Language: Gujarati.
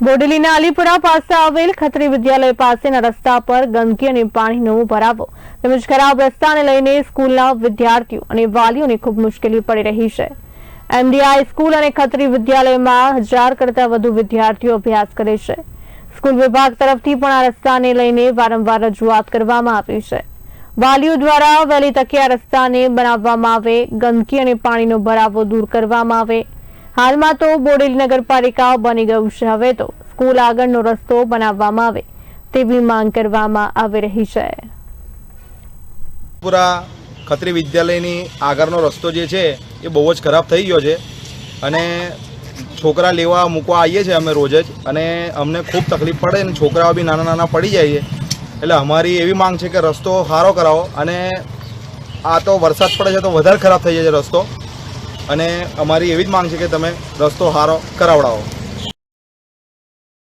બોડેલીના અલીપુરા પાસે આવેલ ખત્રી વિદ્યાલય પાસેના રસ્તા પર ગંદકી અને પાણીનો ભરાવો તેમજ ખરાબ રસ્તાને લઈને સ્કૂલના વિદ્યાર્થીઓ અને વાલીઓને ખૂબ મુશ્કેલી પડી રહી છે. એમડીઆઈ સ્કૂલ અને ખત્રી વિદ્યાલયમાં હજાર કરતાં વધુ વિદ્યાર્થીઓ અભ્યાસ કરે છે. સ્કૂલ વિભાગ તરફથી પણ આ રસ્તાને લઈને વારંવાર રજૂઆત કરવામાં આવી છે. વાલીઓ દ્વારા વહેલી તકે આ રસ્તાને બનાવવામાં આવે, ગંદકી અને પાણીનો ભરાવો દૂર કરવામાં આવે હાલમાં તો બોડેલી નગરપાલિકા બની ગયું છે. હવે તો સ્કૂલ આગળનો રસ્તો બનાવવામાં આવે તેવી માંગ કરવામાં આવી રહી છે. ખત્રી વિદ્યાલયની આગળનો રસ્તો જે છે એ બહુ જ ખરાબ થઈ ગયો છે અને છોકરા લેવા મૂકવા આવીએ છીએ અમે રોજ જ અને અમને ખૂબ તકલીફ પડે અને છોકરાઓ બી નાના નાના પડી જાય છે. એટલે અમારી એવી માંગ છે કે રસ્તો સારો કરાવો અને આ તો વરસાદ પડે છે તો વધારે ખરાબ થઈ જાય છે રસ્તો. અને અમારી એવી જ માંગ છે કે તમે રસ્તો હારો કરાવડાવો.